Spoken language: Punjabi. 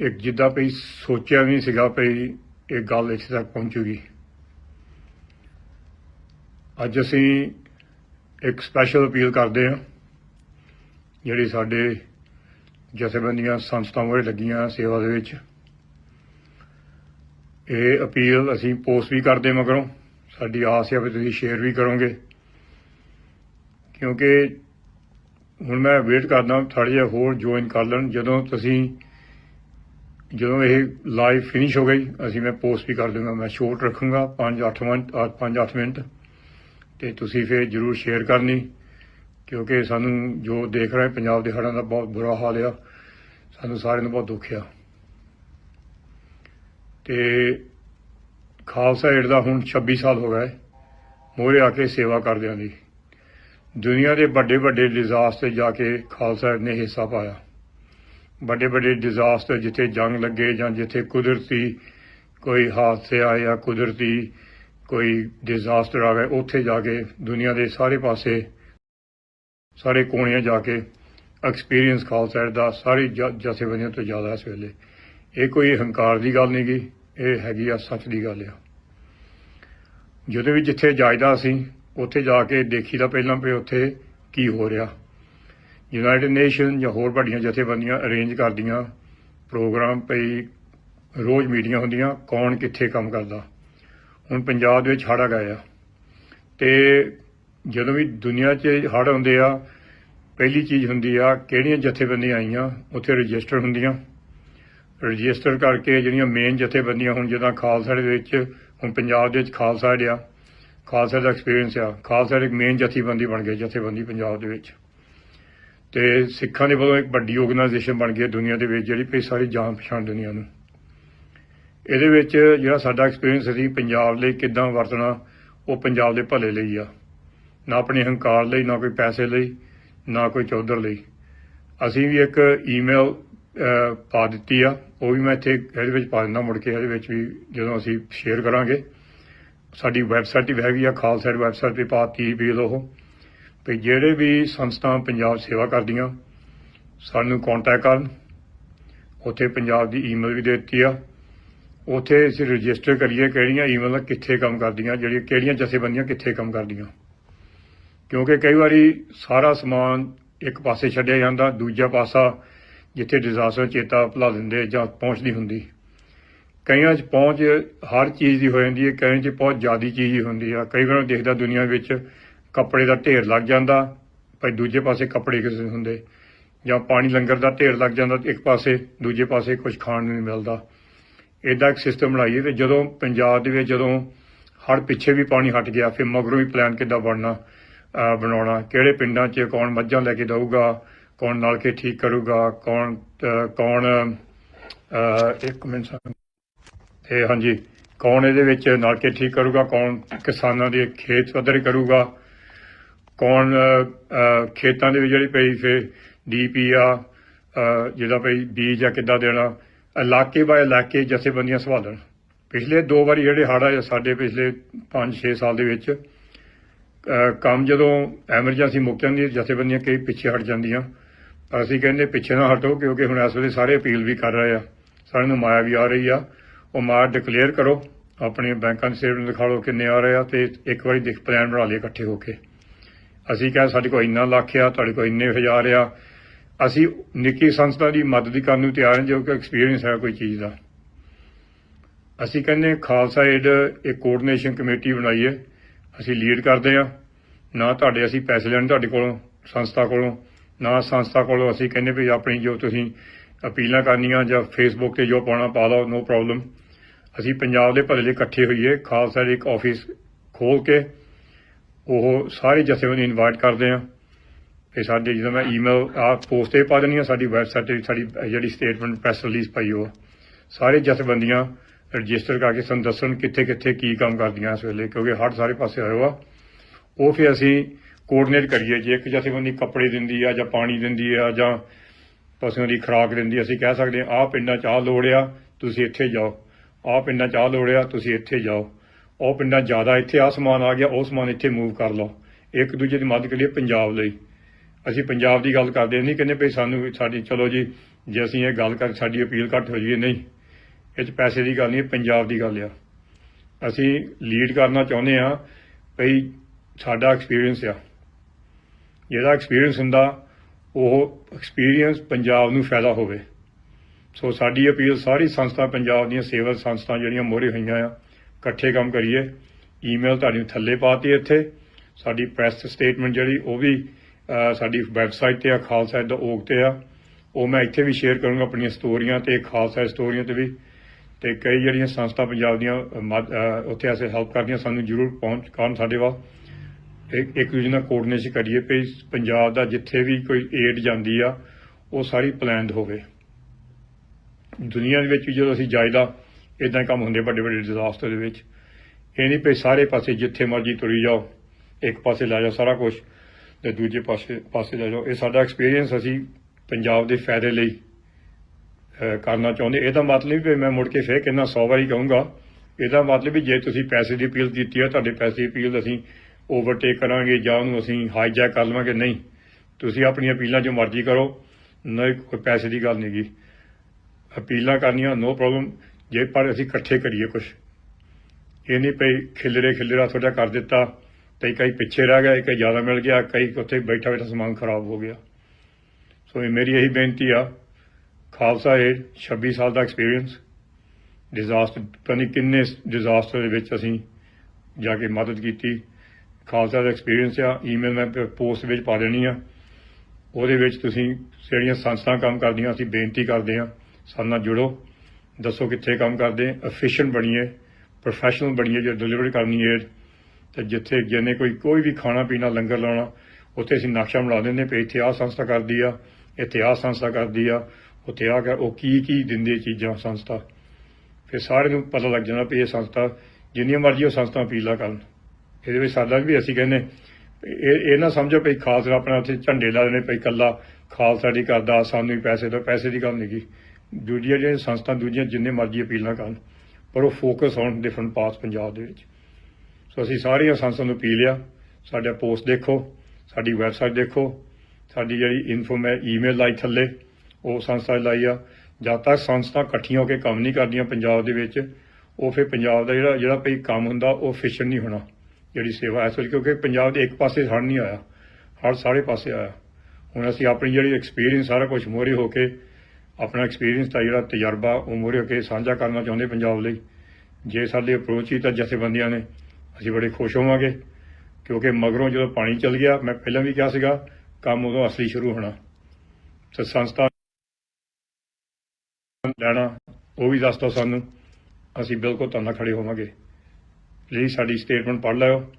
ਇੱਕ ਜਿੱਦਾਂ ਵੀ ਸੋਚਿਆ ਵੀ ਨਹੀਂ ਸੀਗਾ ਵੀ ਇਹ ਗੱਲ ਇੱਥੇ ਤੱਕ ਪਹੁੰਚੂਗੀ। ਅੱਜ ਅਸੀਂ ਇੱਕ ਸਪੈਸ਼ਲ ਅਪੀਲ ਕਰਦੇ ਹਾਂ, ਜਿਹੜੀ ਸਾਡੇ ਜਥੇਬੰਦੀਆਂ ਸੰਸਥਾਵਾਂ ਵਿੱਚ ਲੱਗੀਆਂ ਸੇਵਾ ਦੇ ਵਿੱਚ। ਇਹ ਅਪੀਲ ਅਸੀਂ ਪੋਸਟ ਵੀ ਕਰਦੇ ਮਗਰੋਂ, ਸਾਡੀ ਆਸ ਹੈ ਵੀ ਤੁਸੀਂ ਸ਼ੇਅਰ ਵੀ ਕਰੋਗੇ। ਕਿਉਂਕਿ ਹੁਣ ਮੈਂ ਵੇਟ ਕਰਦਾ, ਥੋੜ੍ਹਾ ਜਿਹਾ ਹੋਰ ਜੁਆਇਨ ਕਰ ਲੈਣ, ਜਦੋਂ ਤੁਸੀਂ ਜਦੋਂ ਇਹ ਲਾਈਵ ਫਿਨਿਸ਼ ਹੋ ਗਈ, ਅਸੀਂ ਮੈਂ ਪੋਸਟ ਵੀ ਕਰ ਦੂੰਗਾ ਮੈਂ ਸ਼ੋਰਟ ਰੱਖੂੰਗਾ 5-8 ਮਿੰਟ 5-8 ਮਿੰਟ। ਤੇ ਤੁਸੀਂ ਫਿਰ ਜਰੂਰ ਸ਼ੇਅਰ ਕਰਨੀ, ਕਿਉਂਕਿ ਸਾਨੂੰ ਜੋ ਦੇਖ ਰਹੇ, ਪੰਜਾਬ ਦੇ ਹੜ੍ਹਾਂ ਦਾ ਬਹੁਤ ਬੁਰਾ ਹਾਲ ਆ। ਸਾਨੂੰ ਸਾਰਿਆਂ ਨੂੰ ਬਹੁਤ ਦੁੱਖ ਆ। ਤੇ ਖਾਲਸਾ ਏਡ ਦਾ ਹੁਣ 26 ਸਾਲ ਹੋ ਗਏ, ਮੋਹਰੇ ਆ ਕੇ ਸੇਵਾ ਕਰਦਿਆਂ ਦੀ। ਦੁਨੀਆ ਦੇ ਵੱਡੇ ਵੱਡੇ ਡਿਜ਼ਾਸਟਰ ਜਾ ਕੇ ਖਾਲਸਾ ਏਡ ਨੇ ਹਿੱਸਾ ਪਾਇਆ। ਵੱਡੇ ਵੱਡੇ ਡਿਜ਼ਾਸਟਰ ਜਿੱਥੇ ਜੰਗ ਲੱਗੇ ਜਾਂ ਜਿੱਥੇ ਕੁਦਰਤੀ ਕੋਈ ਹਾਦਸੇ ਆਏ ਜਾਂ ਕੁਦਰਤੀ ਕੋਈ ਡਿਜ਼ਾਸਟਰ ਆਵੇ, ਉੱਥੇ ਜਾ ਕੇ ਦੁਨੀਆ ਦੇ ਸਾਰੇ ਪਾਸੇ, ਸਾਰੇ ਕੋਣਿਆਂ ਜਾ ਕੇ ਐਕਸਪੀਰੀਅੰਸ ਖਾਲਸਾ ਏਡ ਦਾ ਸਾਰੀ ਜ- ਜਥੇਬੰਦੀਆਂ ਤੋਂ ਜ਼ਿਆਦਾ ਇਸ ਵੇਲੇ। ਇਹ ਕੋਈ ਹੰਕਾਰ ਦੀ ਗੱਲ ਨਹੀਂ ਗੀ ਇਹ ਹੈਗੀ ਆ ਸੱਚ ਦੀ ਗੱਲ ਆ। ਜਦੋਂ ਵੀ ਜਿੱਥੇ ਜਾਇਦਾ ਅਸੀਂ, ਉੱਥੇ ਜਾ ਕੇ ਦੇਖੀਦਾ ਪਹਿਲਾਂ ਵੀ ਉੱਥੇ ਕੀ ਹੋ ਰਿਹਾ। ਯੂਨਾਈਟਿਡ ਨੇਸ਼ਨ ਜਾਂ ਹੋਰ ਵੱਡੀਆਂ ਜਥੇਬੰਦੀਆਂ ਅਰੇਂਜ ਕਰਦੀਆਂ, ਪ੍ਰੋਗਰਾਮ ਪਈ, ਰੋਜ਼ ਮੀਟਿੰਗਾਂ ਹੁੰਦੀਆਂ, ਕੌਣ ਕਿੱਥੇ ਕੰਮ ਕਰਦਾ। ਹੁਣ ਪੰਜਾਬ ਦੇ ਵਿੱਚ ਹੜ੍ਹ ਆ ਗਏ ਆ। ਤੇ ਜਦੋਂ ਵੀ ਦੁਨੀਆ 'ਚ ਹੜ੍ਹ ਆਉਂਦੇ ਆ, ਪਹਿਲੀ ਚੀਜ਼ ਹੁੰਦੀ ਆ, ਕਿਹੜੀਆਂ ਜਥੇਬੰਦੀਆਂ ਆਈਆਂ, ਉੱਥੇ ਰਜਿਸਟਰ ਹੁੰਦੀਆਂ। ਰਜਿਸਟਰ ਕਰਕੇ ਜਿਹੜੀਆਂ ਮੇਨ ਜਥੇਬੰਦੀਆਂ ਹੁਣ ਜਿੱਦਾਂ ਖਾਲਸਾ ਦੇ ਵਿੱਚ, ਹੁਣ ਪੰਜਾਬ ਦੇ ਵਿੱਚ ਖਾਲਸਾ ਏਡ ਆ ਖਾਲਸਾ ਦਾ ਐਕਸਪੀਰੀਅੰਸ ਆ। ਖਾਲਸਾ ਇੱਕ ਮੇਨ ਜਥੇਬੰਦੀ ਬਣ ਗਈ ਜਥੇਬੰਦੀ ਪੰਜਾਬ ਦੇ ਵਿੱਚ। ਤੇ ਸਿੱਖਾਂ ਦੇ ਵੱਲੋਂ ਇੱਕ ਵੱਡੀ ਆਰਗੇਨਾਈਜੇਸ਼ਨ ਬਣ ਗਈ ਹੈ ਦੁਨੀਆ ਦੇ ਵਿੱਚ, ਜਿਹੜੀ ਵੀ ਸਾਰੀ ਜਾਣ ਪਛਾਣ ਦੁਨੀਆ ਨੂੰ। ਇਹਦੇ ਵਿੱਚ ਜਿਹੜਾ ਸਾਡਾ ਐਕਸਪੀਰੀਅੰਸ ਸੀ ਪੰਜਾਬ ਲਈ ਕਿੱਦਾਂ ਵਰਤਣਾ, ਉਹ ਪੰਜਾਬ ਦੇ ਭਲੇ ਲਈ ਆ। ਨਾ ਆਪਣੇ ਹੰਕਾਰ ਲਈ, ਨਾ ਕੋਈ ਪੈਸੇ ਲਈ, ਨਾ ਕੋਈ ਚੌਧਰ ਲਈ। ਅਸੀਂ ਵੀ ਇੱਕ ਈਮੇਲ ਪਾ ਦਿੱਤੀ ਆ। ਉਹ ਵੀ ਮੈਂ ਇੱਥੇ ਇਹਦੇ ਵਿੱਚ ਪਾ ਦਿੰਦਾ, ਮੁੜ ਕੇ ਇਹਦੇ ਵਿੱਚ ਵੀ ਜਦੋਂ ਅਸੀਂ ਸ਼ੇਅਰ ਕਰਾਂਗੇ। ਸਾਡੀ ਵੈਬਸਾਈਟ ਵੀ ਹੈਗੀ ਆ, ਖਾਲਸਾ ਵੈਬਸਾਈਟ ਤੇ ਪਾਤੀ ਵੀ ਉਹ। ਵੀ ਜਿਹੜੇ ਵੀ ਸੰਸਥਾਵਾਂ ਪੰਜਾਬ ਸੇਵਾ ਕਰਦੀਆਂ, ਸਾਨੂੰ ਕੰਟੈਕਟ ਕਰਨ। ਉੱਥੇ ਪੰਜਾਬ ਦੀ ਈਮੇਲ ਵੀ ਦੇ ਦਿੱਤੀ ਆ। ਉੱਥੇ ਅਸੀਂ ਰਜਿਸਟਰ ਕਰੀਏ ਕਿਹੜੀਆਂ ਈਮੇਲਾਂ ਕਿੱਥੇ ਕੰਮ ਕਰਦੀਆਂ, ਜਿਹੜੀਆਂ ਕਿਹੜੀਆਂ ਜਥੇਬੰਦੀਆਂ ਕਿੱਥੇ ਕੰਮ ਕਰਦੀਆਂ। ਕਿਉਂਕਿ ਕਈ ਵਾਰੀ ਸਾਰਾ ਸਮਾਨ ਇੱਕ ਪਾਸੇ ਛੱਡਿਆ ਜਾਂਦਾ, ਦੂਜਾ ਪਾਸਾ ਜਿੱਥੇ ਡਿਜ਼ਾਸਟਰ ਚੇਤਾ ਭੁਲਾ ਦਿੰਦੇ ਜਾਂ ਪਹੁੰਚਦੀ ਹੁੰਦੀ। ਕਈਆਂ 'ਚ ਪਹੁੰਚ ਹਰ ਚੀਜ਼ ਦੀ ਹੋ ਜਾਂਦੀ ਹੈ, ਕਈਆਂ 'ਚ ਪਹੁੰਚ ਜ਼ਿਆਦੀ ਚੀਜ਼ ਹੀ ਹੁੰਦੀ ਆ। ਕਈ ਵਾਰ ਦੇਖਦਾ ਦੁਨੀਆ ਵਿੱਚ ਕੱਪੜੇ ਦਾ ਢੇਰ ਲੱਗ ਜਾਂਦਾ, ਭਾਈ ਦੂਜੇ ਪਾਸੇ ਕੱਪੜੇ ਕਿਸੇ ਹੁੰਦੇ? ਜਾਂ ਪਾਣੀ ਲੰਗਰ ਦਾ ਢੇਰ ਲੱਗ ਜਾਂਦਾ ਇੱਕ ਪਾਸੇ, ਦੂਜੇ ਪਾਸੇ ਕੁਝ ਖਾਣ ਨੂੰ ਨਹੀਂ ਮਿਲਦਾ। ਇਦਾਂ ਇੱਕ ਸਿਸਟਮ ਬਣਾਈਏ ਤੇ ਜਦੋਂ ਪੰਜਾਬ ਦੇ ਵਿੱਚ ਜਦੋਂ ਹੜ ਪਿੱਛੇ ਵੀ ਪਾਣੀ ਹਟ ਗਿਆ, ਫਿਰ ਮਗਰੋਂ ਵੀ ਪਲਾਨ ਕਿੱਦਾਂ ਬਣਨਾ ਬਣਾਉਣਾ? ਕਿਹੜੇ ਪਿੰਡਾਂ 'ਚ ਕੌਣ ਮੱਝਾਂ ਲੈ ਕੇ ਦਊਗਾ? ਕੌਣ ਨਲਕੇ ਠੀਕ ਕਰੂਗਾ? ਕੌਣ ਕੌਣ ਇੱਕ ਮਿੰਟ ਸਰ। ਤੇ ਹਾਂਜੀ, ਕੌਣ ਇਹਦੇ ਵਿੱਚ ਨਲਕੇ ਠੀਕ ਕਰੂਗਾ? ਕੌਣ ਕਿਸਾਨਾਂ ਦੇ ਖੇਤ ਪੱਧਰ ਕਰੂਗਾ? ਕੌਣ ਖੇਤਾਂ ਦੇ ਵਿੱਚ ਜਿਹੜੀ ਪਈ ਫੇ ਡੀਪੀ ਆ ਜਿਹਦਾ ਪਈ ਬੀਜ ਆ, ਕਿੱਦਾਂ ਦੇਣਾ, ਇਲਾਕੇ ਬਾਏ ਇਲਾਕੇ ਜਥੇਬੰਦੀਆਂ ਸੰਭਾਲਣ। ਪਿਛਲੇ ਦੋ ਵਾਰੀ ਜਿਹੜੇ ਹੜ੍ਹ ਆਏ ਸਾਡੇ ਪਿਛਲੇ 5-6 ਸਾਲ ਦੇ ਵਿੱਚ ਕੰਮ ਜਦੋਂ ਐਮਰਜੈਂਸੀ ਮੁੱਕ ਜਾਂਦੀ ਹੈ, ਜਥੇਬੰਦੀਆਂ ਕਈ ਪਿੱਛੇ ਹਟ ਜਾਂਦੀਆਂ। ਅਸੀਂ ਕਹਿੰਦੇ ਪਿੱਛੇ ਨਾ ਹਟੋ, ਕਿਉਂਕਿ ਹੁਣ ਇਸ ਵੇਲੇ ਸਾਰੇ ਅਪੀਲ ਵੀ ਕਰ ਰਹੇ ਆ। ਸਾਰਿਆਂ ਨੂੰ ਮਾਇਆ ਵੀ ਆ ਰਹੀ ਆ। ਉਹ ਮਾਇਆ ਡਿਕਲੇਅਰ ਕਰੋ। ਆਪਣੇ ਬੈਂਕਾਂ ਦੇ ਸਟੇਟਮੈਂਟ ਦਿਖਾ ਲਓ ਕਿੰਨੇ ਆ ਰਹੇ ਆ ਤੇ ਇੱਕ ਵਾਰੀ ਦੇਖ ਪਲਾਨ ਬਣਾ ਲਈਏ ਇਕੱਠੇ ਹੋ ਕੇ। ਅਸੀਂ ਕਿਹਾ ਸਾਡੇ ਕੋਲ ਇੰਨਾ ਲੱਖ ਆ, ਤੁਹਾਡੇ ਕੋਲ ਇੰਨੇ ਹਜ਼ਾਰ ਆ। ਅਸੀਂ ਨਿੱਕੀ ਸੰਸਥਾ ਦੀ ਮਦਦ ਕਰਨ ਨੂੰ ਤਿਆਰ ਹਾਂ, ਜੋ ਕਿ ਐਕਸਪੀਰੀਅੰਸ ਹੈ ਕੋਈ ਚੀਜ਼ ਦਾ। ਅਸੀਂ ਕਹਿੰਦੇ ਖਾਲਸਾ ਏਡ ਇੱਕ ਕੋਆਰਡੀਨੇਸ਼ਨ ਕਮੇਟੀ ਬਣਾਈਏ ਅਸੀਂ ਲੀਡ ਕਰਦੇ ਆ ਨਾ ਤੁਹਾਡੇ ਅਸੀਂ ਪੈਸੇ ਲੈਣ ਤੁਹਾਡੇ ਕੋਲੋਂ, ਸੰਸਥਾ ਕੋਲੋਂ, ਨਾ ਸੰਸਥਾ ਕੋਲੋਂ ਅਸੀਂ ਕਹਿੰਦੇ ਵੀ ਆਪਣੀ ਜੋ ਤੁਸੀਂ ਅਪੀਲਾਂ ਕਰਨੀਆਂ ਜਾਂ ਫੇਸਬੁੱਕ ਤੇ ਜੋ ਪਾਉਣਾ, ਪਾ ਲਓ ਨੋ ਪ੍ਰੋਬਲਮ ਅਸੀਂ ਪੰਜਾਬ ਦੇ ਭਲੇ ਲਈ ਇਕੱਠੇ ਹੋਈਏ। ਖਾਲਸਾ ਏਡ ਇੱਕ ਆਫਿਸ ਖੋਲ ਕੇ ਉਹ ਸਾਰੇ ਜਥੇਬੰਦੀ ਇਨਵਾਈਟ ਕਰਦੇ ਆ। ਤੇ ਸਾਡੇ ਜਦੋਂ ਮੈਂ ਈਮੇਲ ਆ ਪੋਸਟ ਤੇ ਪਾ ਦੇਣੀ ਆ, ਸਾਡੀ ਵੈਬਸਾਈਟ ਤੇ ਸਾਡੀ, ਜਿਹੜੀ ਸਟੇਟਮੈਂਟ ਪ੍ਰੈਸ ਰਿਲੀਜ਼ ਪਾਈ ਉਹ। ਸਾਰੇ ਜਥੇਬੰਦੀਆਂ ਰਜਿਸਟਰ ਕਰਕੇ ਸਾਨੂੰ ਦੱਸਣ ਕਿੱਥੇ ਕਿੱਥੇ ਕੀ ਕੰਮ ਕਰਦੀਆਂ ਇਸ ਵੇਲੇ, ਕਿਉਂਕਿ ਹਰ ਸਾਰੇ ਪਾਸੇ ਆਇਓ ਵਾ ਉਹ ਫਿਰ ਅਸੀਂ ਕੋਆਰਡੀਨੇਟ ਕਰੀਏ, ਜੇ ਇੱਕ ਜਥੇਬੰਦੀ ਕੱਪੜੇ ਦਿੰਦੀ ਆ ਜਾਂ ਪਾਣੀ ਦਿੰਦੀ ਆ ਜਾਂ ਪਸ਼ੂਆਂ ਦੀ ਖੁਰਾਕ ਦਿੰਦੀ ਅਸੀਂ ਕਹਿ ਸਕਦੇ ਆ, ਆਹ ਪਿੰਡਾਂ 'ਚ ਆਹ ਲੋੜ ਆ, ਤੁਸੀਂ ਇੱਥੇ ਜਾਓ। ਆਹ ਪਿੰਡਾਂ 'ਚ ਆਹ ਲੋੜ ਆ, ਤੁਸੀਂ ਇੱਥੇ ਜਾਓ। ਉਹ ਪਿੰਡਾਂ ਜ਼ਿਆਦਾ ਇੱਥੇ ਆਹ ਸਮਾਨ ਆ ਗਿਆ, ਉਹ ਸਮਾਨ ਇੱਥੇ ਮੂਵ ਕਰ ਲਓ। ਇੱਕ ਦੂਜੇ ਦੀ ਮਦਦ ਕਰੀਏ ਪੰਜਾਬ ਲਈ। ਅਸੀਂ ਪੰਜਾਬ ਦੀ ਗੱਲ ਕਰਦੇ ਨਹੀਂ, ਕਹਿੰਦੇ ਵੀ ਸਾਨੂੰ ਸਾਡੀ, ਚਲੋ ਜੀ, ਜੇ ਅਸੀਂ ਇਹ ਗੱਲ ਕਰ, ਸਾਡੀ ਅਪੀਲ ਘੱਟ ਹੋ ਜਾਈਏ ਨਹੀਂ। ਇਹ 'ਚ ਪੈਸੇ ਦੀ ਗੱਲ ਨਹੀਂ, ਇਹ ਪੰਜਾਬ ਦੀ ਗੱਲ ਆ। ਅਸੀਂ ਲੀਡ ਕਰਨਾ ਚਾਹੁੰਦੇ ਆ ਭਈ ਸਾਡਾ ਐਕਸਪੀਰੀਅੰਸ ਆ। ਜਿਹੜਾ ਐਕਸਪੀਰੀਅੰਸ ਹੁੰਦਾ, ਉਹ ਐਕਸਪੀਰੀਅੰਸ ਪੰਜਾਬ ਨੂੰ ਫਾਇਦਾ ਹੋਵੇ। ਸੋ ਸਾਡੀ ਅਪੀਲ ਸਾਰੀ ਸੰਸਥਾ, ਪੰਜਾਬ ਦੀਆਂ ਸੇਵਾ ਸੰਸਥਾ ਜਿਹੜੀਆਂ ਮੋਹਰੇ ਹੋਈਆਂ ਆ ਇਕੱਠੇ ਕੰਮ ਕਰੀਏ। ਈਮੇਲ ਤੁਹਾਡੀ ਥੱਲੇ ਪਾਤੀ ਇੱਥੇ। ਸਾਡੀ ਪ੍ਰੈਸ ਸਟੇਟਮੈਂਟ ਜਿਹੜੀ ਉਹ ਵੀ ਸਾਡੀ ਵੈਬਸਾਈਟ ਤੇ ਆ ਖਾਲਸਾ ਦਾ ਓਗ ਤੇ ਆ। ਉਹ ਮੈਂ ਇੱਥੇ ਵੀ ਸ਼ੇਅਰ ਕਰੂੰਗਾ ਆਪਣੀਆਂ ਸਟੋਰੀਆਂ ਤੇ ਖਾਲਸਾ ਸਟੋਰੀਆਂ ਤੇ ਵੀ। ਤੇ ਕਈ ਜਿਹੜੀਆਂ ਸੰਸਥਾ ਪੰਜਾਬ ਦੀਆਂ ਅਹ, ਉੱਥੇ ਐਸੇ ਹੈਲਪ ਕਰਦੀਆਂ ਸਾਨੂੰ ਜ਼ਰੂਰ ਪਹੁੰਚ ਕਰਨ ਸਾਡੇ ਵੱਲ। ਇੱਕ ਇੱਕ ਦੂਜੇ ਨਾਲ ਕੋਆਰਡੀਨੇਸ਼ਨ ਕਰੀਏ ਵੀ ਪੰਜਾਬ ਦਾ ਜਿੱਥੇ ਵੀ ਕੋਈ ਏਡ ਜਾਂਦੀ ਆ ਉਹ ਸਾਰੀ ਪਲਾਨਡ ਹੋਵੇ। ਦੁਨੀਆ ਦੇ ਵਿੱਚ ਜਦੋਂ ਅਸੀਂ ਜਾਇਦਾ ਇਦਾਂ ਕੰਮ ਹੁੰਦੇ ਵੱਡੇ ਵੱਡੇ ਡਿਜ਼ਾਸਟਰ ਦੇ ਵਿੱਚ। ਇਹ ਨਹੀਂ ਵੀ ਸਾਰੇ ਪਾਸੇ ਜਿੱਥੇ ਮਰਜ਼ੀ ਤੁਰੀ ਜਾਓ, ਇੱਕ ਪਾਸੇ ਲੈ ਜਾਓ ਸਾਰਾ ਕੁਝ ਤੇ ਦੂਜੇ ਪਾਸੇ ਪਾਸੇ ਲੈ ਜਾਓ। ਇਹ ਸਾਡਾ ਐਕਸਪੀਰੀਅੰਸ ਅਸੀਂ ਪੰਜਾਬ ਦੇ ਫਾਇਦੇ ਲਈ ਕਰਨਾ ਚਾਹੁੰਦੇ। ਇਹਦਾ ਮਤਲਬ ਵੀ ਮੈਂ ਮੁੜ ਕੇ ਫੇਰ ਕਿੰਨਾ 100 ਵਾਰੀ ਕਹੂੰਗਾ, ਇਹਦਾ ਮਤਲਬ ਵੀ ਜੇ ਤੁਸੀਂ ਪੈਸੇ ਦੀ ਅਪੀਲ ਕੀਤੀ ਹੈ ਤੁਹਾਡੇ ਪੈਸੇ ਦੀ ਅਪੀਲ ਅਸੀਂ ਓਵਰਟੇਕ ਕਰਾਂਗੇ ਜਾਂ ਉਹਨੂੰ ਅਸੀਂ ਹਾਈਜੈਕ ਕਰ ਲਵਾਂਗੇ, ਨਹੀਂ। ਤੁਸੀਂ ਆਪਣੀਆਂ ਅਪੀਲਾਂ ਜੋ ਮਰਜ਼ੀ ਕਰੋ ਨਾ ਕੋਈ ਪੈਸੇ ਦੀ ਗੱਲ ਨਹੀਂਗੀ ਅਪੀਲਾਂ ਕਰਨੀਆਂ ਨੋ ਪ੍ਰੋਬਲਮ ਜੇ ਪਰ ਅਸੀਂ ਇਕੱਠੇ ਕਰੀਏ ਕੁਝ ਇਹ ਨਹੀਂ ਪਈ ਖਿਲਰੇ ਖਿਲਰਾ ਤੁਹਾਡਾ ਕਰ ਦਿੱਤਾ ਤੇ ਕਈ ਪਿੱਛੇ ਰਹਿ ਗਿਆ, ਕਈ ਜ਼ਿਆਦਾ ਮਿਲ ਗਿਆ, ਕਈ ਉੱਥੇ ਬੈਠਾ ਬੈਠਾ ਸਮਾਨ ਖਰਾਬ ਹੋ ਗਿਆ। ਸੋ ਇਹ ਮੇਰੀ ਇਹੀ ਬੇਨਤੀ ਆ, ਖਾਲਸਾ ਏਡ 26 ਸਾਲ ਦਾ ਐਕਸਪੀਰੀਅੰਸ ਡਿਜ਼ਾਸਟਰ ਪਤਾ ਨਹੀਂ ਕਿੰਨੇ ਡਿਜ਼ਾਸਟਰ ਦੇ ਵਿੱਚ ਅਸੀਂ ਜਾ ਕੇ ਮਦਦ ਕੀਤੀ। ਖਾਲਸਾ ਦਾ ਐਕਸਪੀਰੀਅੰਸ ਆ ਈਮੇਲ ਮੈਂ ਪੋਸਟ ਵਿੱਚ ਪਾ ਦੇਣੀ ਆ। ਉਹਦੇ ਵਿੱਚ ਤੁਸੀਂ ਜਿਹੜੀਆਂ ਸੰਸਥਾ ਕੰਮ ਕਰਦੀਆਂ, ਅਸੀਂ ਬੇਨਤੀ ਕਰਦੇ ਆ, ਸਾਡੇ ਨਾਲ ਜੁੜੋ। ਦੱਸੋ ਕਿੱਥੇ ਕੰਮ ਕਰਦੇ ਐਫੀਸ਼ੀਐਂਟ ਬਣੀਏ ਪ੍ਰੋਫੈਸ਼ਨਲ ਬਣੀਏ, ਜੇ ਡਿਲੀਵਰੀ ਕਰਨੀ ਹੈ ਤੇ ਜਿੱਥੇ ਜਿਹਨੇ ਕੋਈ ਕੋਈ ਵੀ ਖਾਣਾ ਪੀਣਾ ਲੰਗਰ ਲਾਉਣਾ, ਉੱਥੇ ਅਸੀਂ ਨਕਸ਼ਾ ਬਣਾ ਦਿੰਦੇ ਵੀ ਇੱਥੇ ਆਹ ਸੰਸਥਾ ਕਰਦੀ ਆ, ਇੱਥੇ ਆਹ ਸੰਸਥਾ ਕਰਦੀ ਆ, ਉੱਥੇ ਆ ਉਹ ਕੀ ਕੀ ਦਿੰਦੇ ਚੀਜ਼ਾਂ ਸੰਸਥਾ। ਫਿਰ ਸਾਰਿਆਂ ਨੂੰ ਪਤਾ ਲੱਗ ਜਾਂਦਾ ਵੀ ਇਹ ਸੰਸਥਾ, ਜਿੰਨੀਆਂ ਮਰਜ਼ੀ ਉਹ ਸੰਸਥਾ ਅਪੀਲਾ ਕਰਨ। ਇਹਦੇ ਵਿੱਚ ਸਾਡਾ ਵੀ ਅਸੀਂ ਕਹਿੰਦੇ ਇਹ ਇਹ ਨਾ ਸਮਝੋ ਵੀ ਖਾਲਸਾ ਆਪਣਾ ਉੱਥੇ ਝੰਡੇ ਲਾ ਦੇਣੇ ਪਈ ਕੱਲਾ ਖਾਲਸਾ ਦੀ ਕਰਦਾ, ਸਾਨੂੰ ਹੀ ਪੈਸੇ ਦੋ ਪੈਸੇ ਦੀ ਗੱਲ ਨਹੀਂ ਗੀ। ਦੂਜੀਆਂ ਜਿਹੜੀਆਂ ਸੰਸਥਾ, ਦੂਜੀਆਂ ਜਿੰਨੇ ਮਰਜ਼ੀ ਅਪੀਲਾਂ ਕਰਨ, ਪਰ ਉਹ ਫੋਕਸ ਔਨ ਡਿਫਰੈਂਟ ਪਾਸ ਪੰਜਾਬ ਦੇ ਵਿੱਚ। ਸੋ ਅਸੀਂ ਸਾਰੀਆਂ ਸੰਸਥਾ ਨੂੰ ਅਪੀਲ ਆ, ਸਾਡਾ ਪੋਸਟ ਦੇਖੋ, ਸਾਡੀ ਵੈਬਸਾਈਟ ਦੇਖੋ, ਸਾਡੀ ਜਿਹੜੀ ਇਨਫੋ ਮੈਂ ਈਮੇਲ ਲਾਈ ਥੱਲੇ, ਉਹ ਸੰਸਥਾ ਲਾਈ ਆ। ਜਦ ਤੱਕ ਸੰਸਥਾ ਇਕੱਠੀਆਂ ਹੋ ਕੇ ਕੰਮ ਨਹੀਂ ਕਰਦੀਆਂ ਪੰਜਾਬ ਦੇ ਵਿੱਚ, ਉਹ ਫਿਰ ਪੰਜਾਬ ਦਾ ਜਿਹੜਾ ਜਿਹੜਾ ਭਈ ਕੰਮ ਹੁੰਦਾ, ਉਹ ਫਿਸ਼ਨ ਨਹੀਂ ਹੋਣਾ, ਜਿਹੜੀ ਸੇਵਾ ਇਸ ਵੇਲੇ, ਕਿਉਂਕਿ ਪੰਜਾਬ ਦੇ ਇੱਕ ਪਾਸੇ ਹੜ ਨਹੀਂ ਆਇਆ ਹੜ ਸਾਰੇ ਪਾਸੇ ਆਇਆ। ਹੁਣ ਅਸੀਂ ਆਪਣੀ ਜਿਹੜੀ ਐਕਸਪੀਰੀਅੰਸ ਸਾਰਾ ਕੁਝ ਮੋਰੇ ਹੋ ਕੇ ਆਪਣਾ ਐਕਸਪੀਰੀਅੰਸ ਦਾ ਜਿਹੜਾ ਤਜਰਬਾ ਉਹ ਮੋਰੇ ਹੋ ਕੇ ਸਾਂਝਾ ਕਰਨਾ ਚਾਹੁੰਦੇ ਪੰਜਾਬ ਲਈ। ਜੇ ਸਾਡੇ ਅਪਰੋਚ ਹੀ ਤਾਂ ਜਥੇਬੰਦੀਆਂ ਨੇ, ਅਸੀਂ ਬੜੇ ਖੁਸ਼ ਹੋਵਾਂਗੇ। ਕਿਉਂਕਿ ਮਗਰੋਂ ਜਦੋਂ ਪਾਣੀ ਚੱਲ ਗਿਆ, ਮੈਂ ਪਹਿਲਾਂ ਵੀ ਕਿਹਾ ਸੀਗਾ, ਕੰਮ ਉਦੋਂ ਅਸਲੀ ਸ਼ੁਰੂ ਹੋਣਾ। ਤੇ ਸੰਸਥਾ ਲੈਣਾ, ਉਹ ਵੀ ਦੱਸ ਦਿਓ ਸਾਨੂੰ। ਅਸੀਂ ਬਿਲਕੁਲ ਤੁਹਾਨੂੰ ਨਾਲ ਖੜੇ ਹੋਵਾਂਗੇ। ਪਲੀਜ਼ ਸਾਡੀ ਸਟੇਟਮੈਂਟ ਪੜ੍ਹ ਲਿਓ।